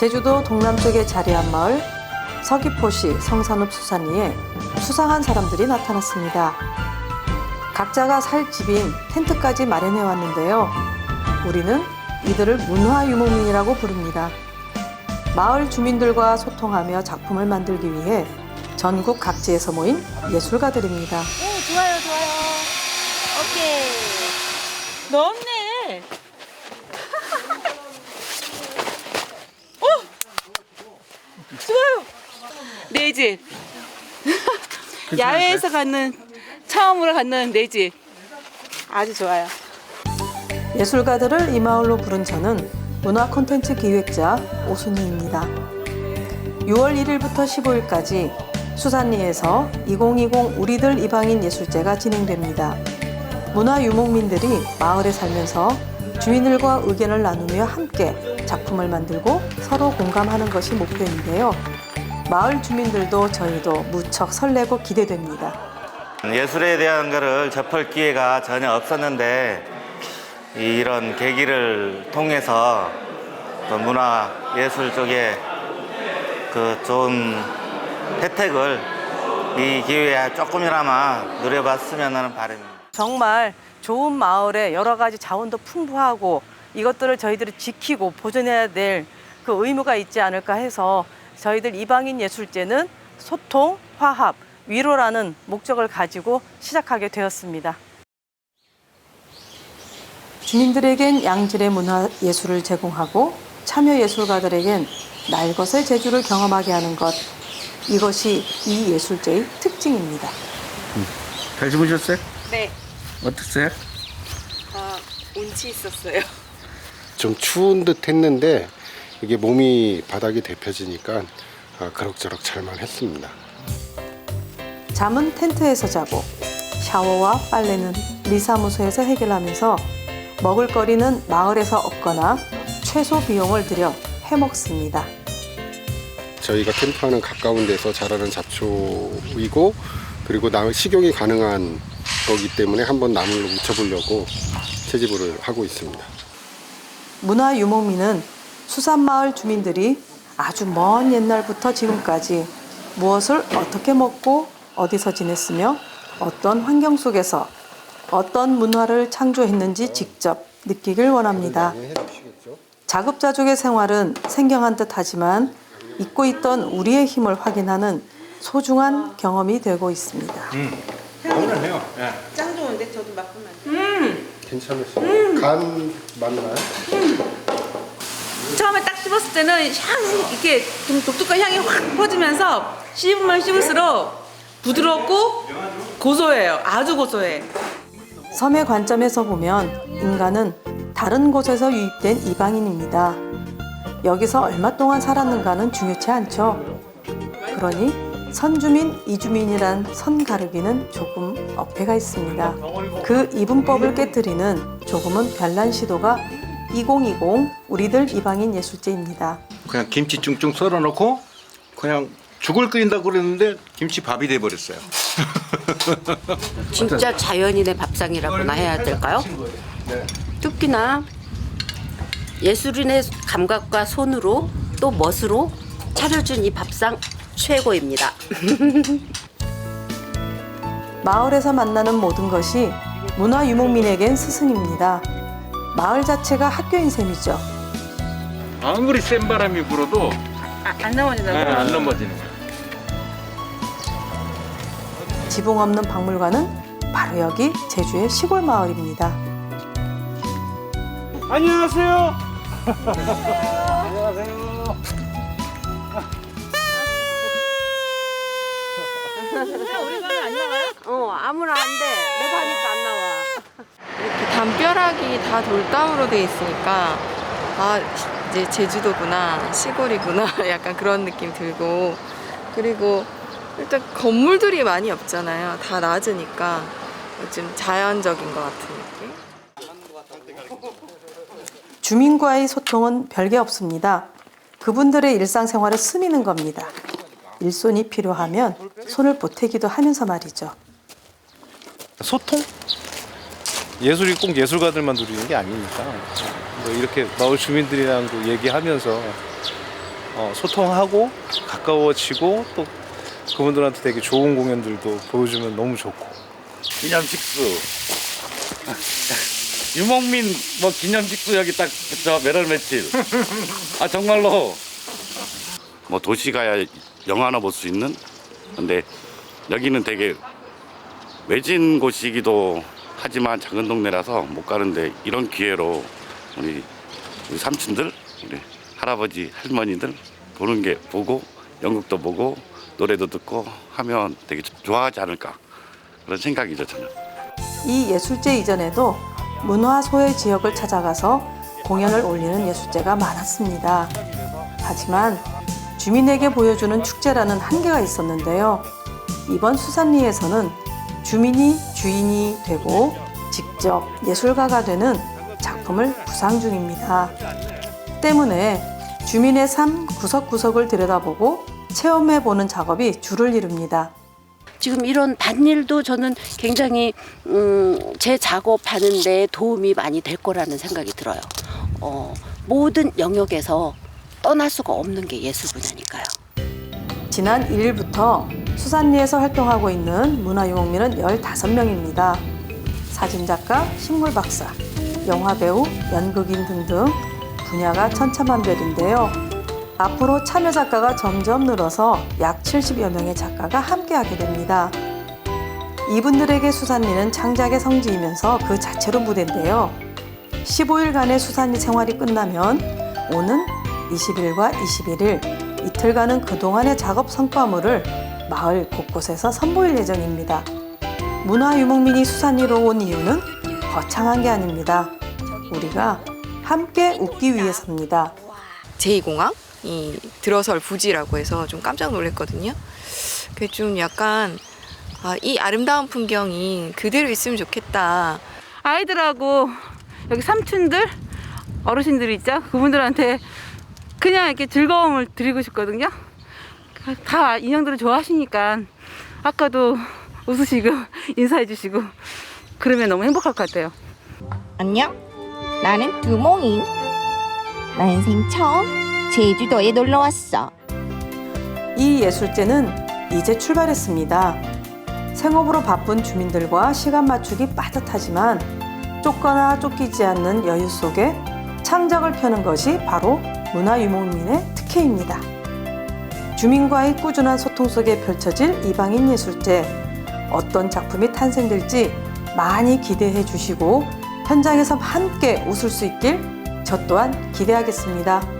제주도 동남쪽에 자리한 마을 서귀포시 성산읍 수산리에 수상한 사람들이 나타났습니다. 각자가 살 집인 텐트까지 마련해 왔는데요. 우리는 이들을 문화유목민이라고 부릅니다. 마을 주민들과 소통하며 작품을 만들기 위해 전국 각지에서 모인 예술가들입니다. 오, 좋아요, 좋아요. 오케이. 넓네. 오! 좋아요. 내 집. 야외에서 갖는, 처음으로 갖는 내 집. 아주 좋아요. 예술가들을 이 마을로 부른 저는 문화 콘텐츠 기획자 오순희입니다. 6월 1일부터 15일까지 수산리에서 2020 우리들 이방인 예술제가 진행됩니다. 문화 유목민들이 마을에 살면서 주민들과 의견을 나누며 함께 작품을 만들고 서로 공감하는 것이 목표인데요. 마을 주민들도 저희도 무척 설레고 기대됩니다. 예술에 대한 거를 접할 기회가 전혀 없었는데 이런 계기를 통해서 또 문화 예술 쪽에 그 좋은 혜택을 이 기회에 조금이나마 누려봤으면 하는 바람입니다. 정말 좋은 마을에 여러 가지 자원도 풍부하고 이것들을 저희들이 지키고 보존해야 될 그 의무가 있지 않을까 해서 저희들 이방인 예술제는 소통, 화합, 위로라는 목적을 가지고 시작하게 되었습니다. 주민들에겐 양질의 문화 예술을 제공하고 참여 예술가들에겐 날것의 재주를 경험하게 하는 것 이것이 이 예술제의 특징입니다. 잘 주무셨어요? 네. 어땠어요? 아, 운치 있었어요. 좀 추운 듯 했는데 이게 몸이 바닥이 데펴지니까 아, 그럭저럭 잘만 했습니다. 잠은 텐트에서 자고 샤워와 빨래는 리사무소에서 해결하면서 먹을거리는 마을에서 얻거나 최소 비용을 들여 해먹습니다. 저희가 캠프하는 가까운 데서 자라는 잡초이고 그리고 나 식용이 가능한 거기 때문에 한번 나물로 묻혀보려고 채집을 하고 있습니다. 문화유목민은 수산마을 주민들이 아주 먼 옛날부터 지금까지 무엇을 어떻게 먹고 어디서 지냈으며 어떤 환경 속에서 어떤 문화를 창조했는지 직접 느끼길 원합니다. 자급자족의 생활은 생경한 듯 하지만 잊고 있던 우리의 힘을 확인하는 소중한 경험이 되고 있습니다. 짱 좋은데 저도 맛보면 안 돼요? 괜찮으시죠? 간 맞나요? 처음에 딱 씹었을 때는 향 이렇게 좀 독특한 향이 확 퍼지면서 씹으면 씹을수록 부드럽고 고소해요. 아주 고소해. 섬의 관점에서 보면 인간은 다른 곳에서 유입된 이방인입니다. 여기서 얼마 동안 살았는가는 중요치 않죠. 그러니 선주민, 이주민이란 선 가르기는 조금 어폐가 있습니다. 그 이분법을 깨뜨리는 조금은 별난 시도가 2020 우리들 이방인 예술제입니다. 그냥 김치 쭝쭝 썰어놓고 그냥 죽을 끓인다고 그랬는데 김치 밥이 돼 버렸어요. 진짜 자연인의 밥상이라고나 해야 될까요? 특히나 예술인의 감각과 손으로 또 멋으로 차려준 이 밥상 최고입니다. 마을에서 만나는 모든 것이 문화 유목민에겐 스승입니다. 마을 자체가 학교인 셈이죠. 아무리 센 바람이 불어도 아, 안 넘어진다고? 안 넘어지는 거야. 지붕 없는 박물관은 바로 여기 제주의 시골 마을입니다. 안녕하세요. 어, 아무나 안 돼. 내가 하니까 담벼락이 다 돌담으로 돼 있으니까 아 이제 제주도구나 시골이구나 약간 그런 느낌 들고 그리고 일단 건물들이 많이 없잖아요 다 낮으니까 좀 자연적인 것 같은 느낌 주민과의 소통은 별게 없습니다. 그분들의 일상생활을 스미는 겁니다. 일손이 필요하면 손을 보태기도 하면서 말이죠. 소통? 예술이 꼭 예술가들만 누리는 게 아니니까 뭐 이렇게 마을 주민들이랑 또 얘기하면서 어, 소통하고 가까워지고 또 그분들한테 되게 좋은 공연들도 보여주면 너무 좋고 기념식수. 유목민 뭐 기념식수 여기 딱 붙여 매달 며칠. 아 정말로 뭐 도시 가야 영화나 볼 수 있는. 근데 여기는 되게 외진 곳이기도 하지만 작은 동네라서 못 가는데 이런 기회로 우리, 우리 삼촌들, 우리 할아버지, 할머니들 보는 게 보고 연극도 보고 노래도 듣고 하면 되게 좋아하지 않을까 그런 생각이죠 저는. 이 예술제 이전에도 문화 소외 지역을 찾아가서 공연을 올리는 예술제가 많았습니다. 하지만 주민에게 보여주는 축제라는 한계가 있었는데요. 이번 수산리에서는 주민이 주인이 되고 직접 예술가가 되는 작품을 구상 중입니다. 때문에 주민의 삶 구석구석을 들여다보고 체험해 보는 작업이 주를 이룹니다. 지금 이런 밭일도 저는 굉장히 음, 제 작업하는 데 도움이 많이 될 거라는 생각이 들어요. 어, 모든 영역에서 떠날 수가 없는 게 예술 분야니까요. 지난 1일부터 수산리에서 활동하고 있는 문화유목민은 15명입니다. 사진작가, 식물박사, 영화배우, 연극인 등등 분야가 천차만별인데요. 앞으로 참여 작가가 점점 늘어서 약 70여 명의 작가가 함께하게 됩니다. 이분들에게 수산리는 창작의 성지이면서 그 자체로 무대인데요. 15일간의 수산리 생활이 끝나면 오는 20일과 21일 이틀간은 그동안의 작업 성과물을 마을 곳곳에서 선보일 예정입니다. 문화유목민이 수산리로 온 이유는 거창한 게 아닙니다. 우리가 함께 웃기 위해서입니다. 제2공항이 들어설 부지라고 해서 좀 깜짝 놀랐거든요. 그게 좀 약간 아, 이 아름다운 풍경이 그대로 있으면 좋겠다. 아이들하고 여기 삼촌들 어르신들 있죠 그분들한테 그냥 이렇게 즐거움을 드리고 싶거든요 다 인형들을 좋아하시니까 아까도 웃으시고 인사해 주시고 그러면 너무 행복할 것 같아요 안녕. 나는 두몽이. 난생 처음 제주도에 놀러 왔어. 이 예술제는 이제 출발했습니다. 생업으로 바쁜 주민들과 시간 맞추기 빠듯하지만 쫓거나 쫓기지 않는 여유 속에 창작을 펴는 것이 바로 문화유목민의 특혜입니다. 주민과의 꾸준한 소통 속에 펼쳐질 이방인 예술제 어떤 작품이 탄생될지 많이 기대해 주시고 현장에서 함께 웃을 수 있길 저 또한 기대하겠습니다.